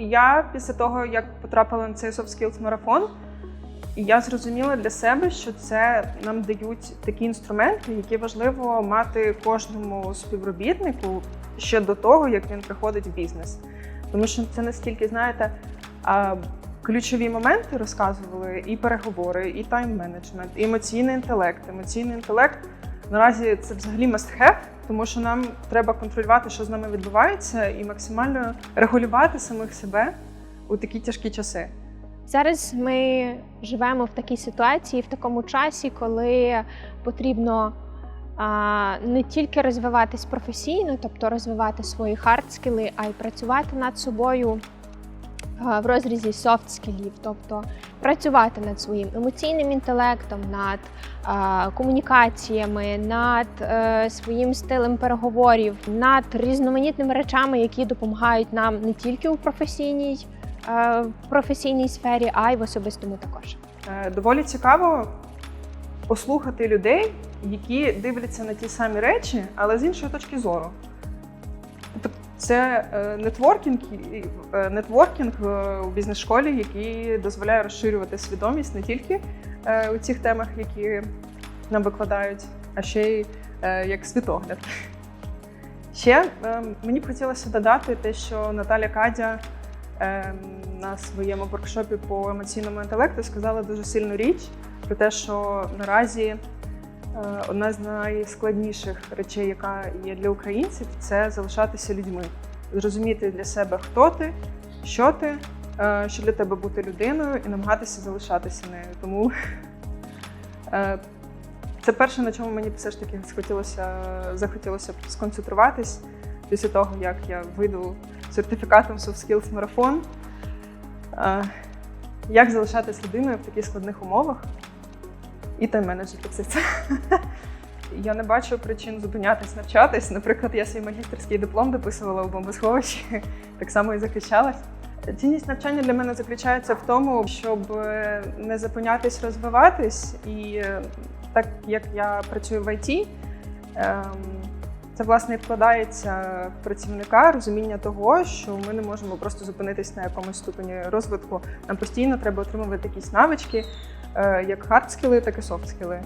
І я після того, як потрапила на цей soft skills марафон, я зрозуміла для себе, що це нам дають такі інструменти, які важливо мати кожному співробітнику ще до того, як він приходить в бізнес. Тому що це настільки, знаєте, ключові моменти розказували і переговори, і тайм-менеджмент, і емоційний інтелект. Емоційний інтелект наразі це взагалі must have, тому що нам треба контролювати, що з нами відбувається, і максимально регулювати самих себе у такі тяжкі часи. Зараз ми живемо в такій ситуації, в такому часі, коли потрібно не тільки розвиватись професійно, тобто розвивати свої хардскіли, а й працювати над собою в розрізі soft скілів, тобто працювати над своїм емоційним інтелектом, над а, комунікаціями, над е, своїм стилем переговорів, над різноманітними речами, які допомагають нам не тільки у професійній е, професійній сфері, а й в особистому також. Е, Доволі цікаво послухати людей, які дивляться на ті самі речі, але з іншої точки зору. Це е, нетворкінг, е, нетворкінг е, у бізнес-школі, який дозволяє розширювати свідомість не тільки у цих темах, які нам викладають, а ще й як світогляд. Ще мені б хотілося додати те, що Наталя Кадя на своєму воркшопі по емоційному інтелекту сказала дуже сильну річ про те, що наразі одна з найскладніших речей, яка є для українців, це залишатися людьми, зрозуміти для себе, хто ти, що ти, е, що для тебе бути людиною, і намагатися залишатися нею. Тому е, це перше, на чому мені все ж таки захотілося, захотілося сконцентруватись після того, як я вийду сертифікатом Soft Skills марафон. Е, Як залишатись людиною в таких складних умовах і тайм-менеджер це. Я не бачу причин зупинятись, навчатись. Наприклад, я свій магістерський диплом дописувала у бомбосховищі, так само і захищалась. Цінність навчання для мене заключається в тому, щоб е, не зупинятись, розвиватись. І е, так як я працюю в ІТ, ем, це власне вкладається в працівника розуміння того, що ми не можемо просто зупинитись на якомусь ступені розвитку. Нам постійно треба отримувати якісь навички, е, як хардскіли, так і софтскіли.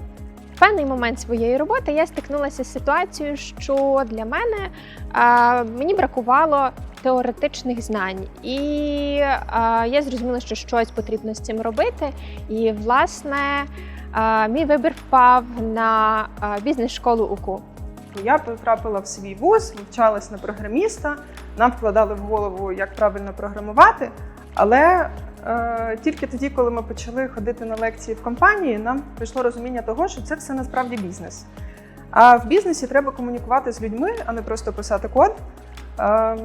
В певний момент своєї роботи я стикнулася з ситуацією, що для мене а, мені бракувало теоретичних знань, і а, я зрозуміла, що щось потрібно з цим робити. І власне а, мій вибір впав на бізнес-школу УКУ. Я потрапила в свій вуз, вивчалась на програміста, нам вкладали в голову, як правильно програмувати. Але е, тільки тоді, коли ми почали ходити на лекції в компанії, нам прийшло розуміння того, що це все насправді бізнес. А в бізнесі треба комунікувати з людьми, а не просто писати код. Е,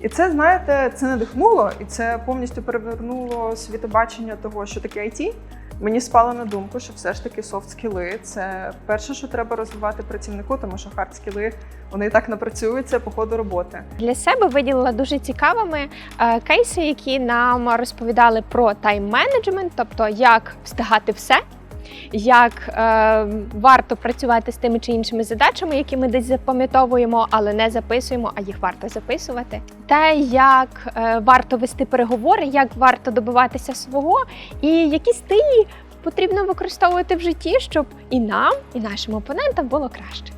і це, знаєте, це надихнуло, і це повністю перевернуло світобачення того, що таке IT. Мені спало на думку, що все ж таки софт-скіли – це перше, що треба розвивати працівнику, тому що хард-скіли вони і так напрацюються по ходу роботи. Для себе виділила дуже цікавими е, кейси, які нам розповідали про тайм-менеджмент, тобто як встигати все, як е, варто працювати з тими чи іншими задачами, які ми десь запам'ятовуємо, але не записуємо, а їх варто записувати. Те, як е, варто вести переговори, як варто добиватися свого, і які стилі потрібно використовувати в житті, щоб і нам, і нашим опонентам було краще.